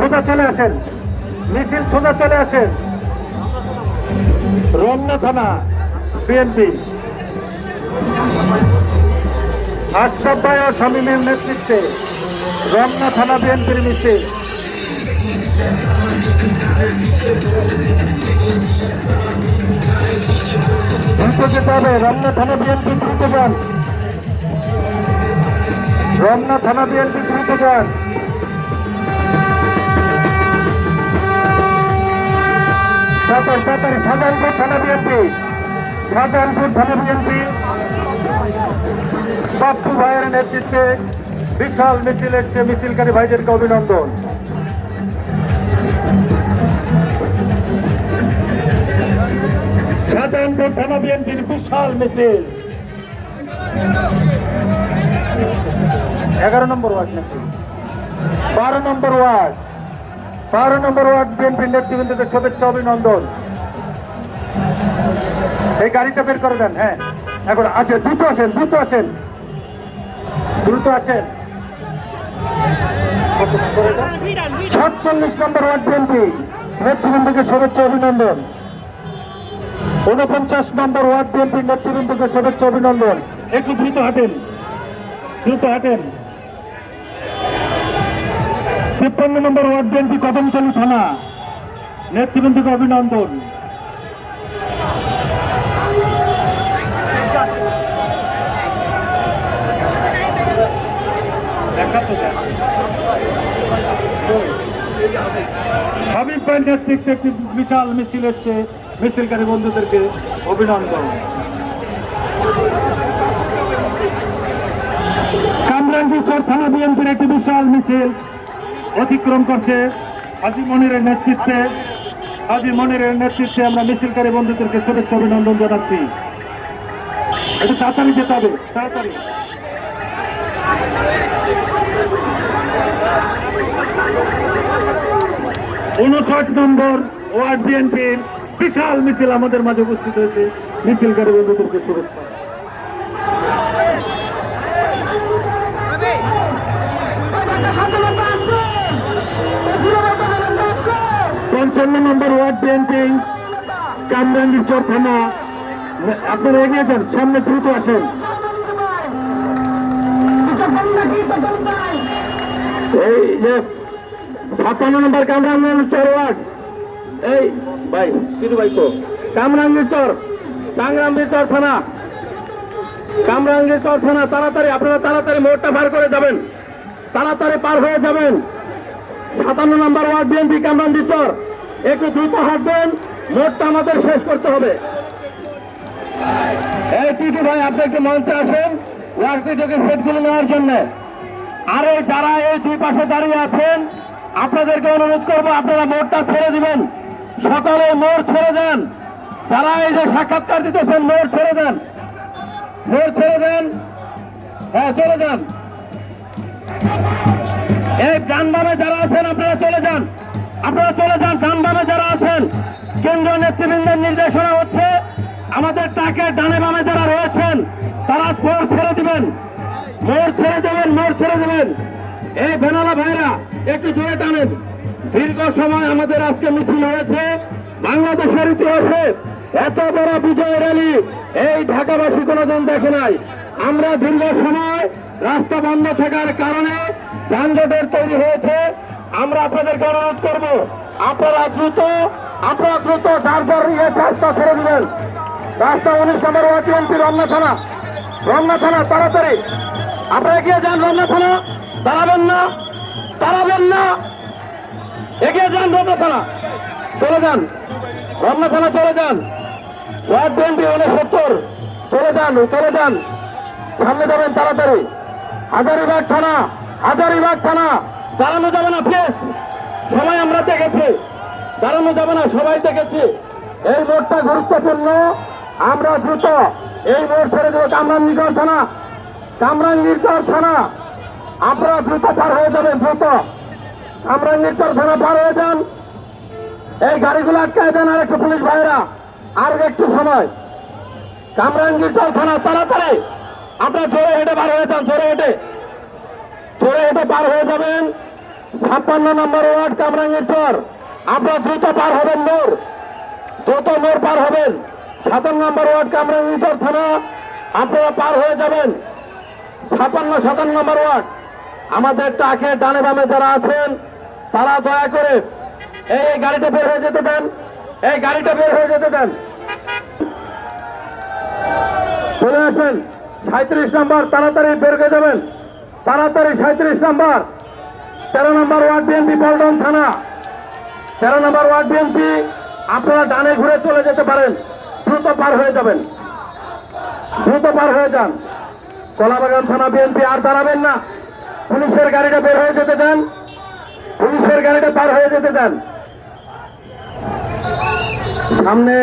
সোজা চলে আসেন। মিছিল সোজা চলে আসেন। রমনা থানা, বিএনপি। আশরাফ ভাই ও শামীমের নেতৃত্বে রমনা থানা বিএনপির মিছিল। রমনা থানা বিএনপি দ্রুত যান রমনা থানা বিএনপি দ্রুত যান শাহজাহানপুর থানা বিএনপি। থানা বিএনপি। বাপ্পু ভাইয়ের নেতৃত্বে বিশাল মিছিল এসছে, মিছিলকারী ভাইদেরকে অভিনন্দন। থানা বিএনপির বিশাল মিছিল। এগারো নম্বর ওয়ার্ড নাকি? বারো নম্বর ওয়ার্ড। বারো নম্বর ওয়ার্ড বিএনপির নেতৃবৃন্দদের শুভেচ্ছা, অভিনন্দন। এই গাড়িটা বের করে দেন হ্যাঁ। এখন আছে দ্রুত আসেন দ্রুত আসেন। দ্রুত আসেন। সাতচল্লিশ নম্বর ওয়ার্ড বিএনপি নেতৃবৃন্দকে শুভেচ্ছা, অভিনন্দন। উনপঞ্চাশ নম্বর ওয়ার্ড বিএনপির নেতৃবৃন্দকে শুভেচ্ছা, অভিনন্দন। একটু দ্রুত হাঁটেন। দ্রুত হাঁটেন। তিপ্পান্ন নম্বর ওয়ার্ড বিএনপি কদমতলী থানা। নেতৃবৃন্দকে অভিনন্দন। হাবিব ভাই নেতৃত্বে একটি বিশাল মিছিল হচ্ছে মিছিলকারী বন্ধুদেরকে অভিনন্দন। কামরাঙ্গীরচর থানা বিএনপির একটি বিশাল মিছিল। অতিক্রম করছে হাজি মনিরের নেতৃত্বে। হাজি মনিরের নেতৃত্বে আমরা মিছিলকারী বন্ধুদেরকে শুভেচ্ছা অভিনন্দন জানাচ্ছি। একটু তাড়াতাড়ি যেতে হবে, তাড়াতাড়ি। উনষাট নম্বর ওয়ার্ড বিএনপির বিশাল মিছিল আমাদের মাঝে উপস্থিত হয়েছে। মিছিলকারী বন্ধুদেরকে শুভেচ্ছা। পঞ্চান্ন নম্বর ওয়ার্ড বিএনপি কামরাঙ্গীর চর থানা। আপনারা এগিয়ে যান, সামনে দ্রুত আসেন। এই যে ছাপ্পান্ন নম্বর কামরাঙ্গীর চর ওয়ার্ড। এই, ভাই তিরু ভাই তো কামরাঙ্গীর চর কামরাঙ্গীর চর থানা। কামরাঙ্গীর চর থানা, তাড়াতাড়ি, আপনারা তাড়াতাড়ি মোড়টা পার করে যাবেন। তাড়াতাড়ি পার হয়ে যাবেন। সাতান্ন নম্বর ওয়ার্ড বিএনপি কামরাঙ্গীর চর। একটু দ্রুত হাঁটবেন। মোড়টা আমাদের শেষ করতে হবে। এই ভাই, আপনি একটু মঞ্চে আসেন। থেকে সেটগুলো নেওয়ার জন্য। আর, যারা এই দুই পাশে দাঁড়িয়ে আছেন, আপনাদেরকে অনুরোধ করব, আপনারা মোড়টা ছেড়ে দিবেন। সকালে মোড় ছেড়ে দেন। যারা এই যে সাক্ষাৎকার দিতেছেন, মোড় ছেড়ে দেন। মোড় ছেড়ে দেন। হ্যাঁ চলে যান। এই যানবাহনে যারা আছেন, আপনারা চলে যান। আপনারা চলে যান যানবাহনে যারা আছেন, কেন্দ্রীয় নেতৃবৃন্দের নির্দেশনা হচ্ছে, আমাদের টাকে ডানে বামে যারা রয়েছেন, তারা মোড় ছেড়ে দিবেন। মোড় ছেড়ে দেবেন, মোড় ছেড়ে দেবেন। এই বেনালা ভাইরা, একটু জোরে টানেন। দীর্ঘ সময় আমাদের আজকে মিছিল হয়েছে। বাংলাদেশের ইতিহাসে এত বড় বিজয় র্যালি এই ঢাকাবাসী কোনোদিন দেখে নাই। আমরা দীর্ঘ সময় রাস্তা বন্ধ থাকার কারণে যানজটের তৈরি হয়েছে। আমরা আপনাদেরকে অনুরোধ করব, আপনারা দ্রুত আপনারা দ্রুত তারপর এই রাস্তা ছেড়ে দিবেন। রাস্তা উনিশ নম্বর ওয়াটিএনপি রমনা থানা। রমনা থানা, তাড়াতাড়ি। আপনারা এগিয়ে যান রমনা থানা। দাঁড়াবেন না দাঁড়াবেন না। এগিয়ে যান রমনা থানা। চলে যান। রমনা থানা চলে যান। ওয়ার্ড বিএনপি উনসত্তর চলে যান চলে যান। সামনে যাবেন তাড়াতাড়ি। হাজারিবাগ থানা হাজারিবাগ থানা। দাঁড়ানো যাবে না প্লিজ সবাই আমরা দেখেছি। দাঁড়ানো যাবে না, সবাই দেখেছি। এই মোড়টা গুরুত্বপূর্ণ। আমরা দ্রুত এই মোড় ছেড়ে দেবো কামরাঙ্গীরগড় থানা। কামরাঙ্গীরগড় থানা। আপনারা দ্রুত পার হয়ে যাবেন, দ্রুত। কামরাঙ্গীরগড় থানা পার হয়ে যান। এই গাড়িগুলো আটকায় দেন আর একটু পুলিশ ভাইরা আর একটু সময়। কামরাঙ্গীরগড় থানা, তাড়াতাড়ি। আপনারা জোরে হেঁটে পার হয়ে যান, জোরে হেঁটে। জোরে পার হয়ে যাবেন। ছাপ্পান্ন নম্বর ওয়ার্ড কামরাঙ্গের চর। আপনারা দ্রুত পার হবেন নূর দ্রুত নূর পার হবেন। সাতান্ন নম্বর ওয়ার্ড কামরাঙ্গের চর থানা। আপনারা পার হয়ে যাবেন। ছাপান্ন সাতান্ন নম্বর ওয়ার্ড। আমাদের টাকে ডানে বামে যারা আছেন, তারা দয়া করে এই গাড়িটা বের হয়ে যেতে দেন। এই গাড়িটা বের হয়ে যেতে দেন। চলে আসেন। সাঁত্রিশ নম্বর তাড়াতাড়ি বের হয়ে যাবেন। তাড়াতাড়ি সাঁত্রিশ নম্বর। তেরো নম্বর ওয়ার্ড বিএনপি পল্টন থানা। তেরো নম্বর ওয়ার্ড বিএনপি, আপনারা ডানে ঘুরে চলে যেতে পারেন। দ্রুত পার হয়ে যাবেন। দ্রুত পার হয়ে যান। কলাবাগান থানা বিএনপি আর দাঁড়াবেন না। পুলিশের গাড়িটা বের হয়ে যেতে দেন। পুলিশের গাড়িটা পার হয়ে যেতে দেন। সামনে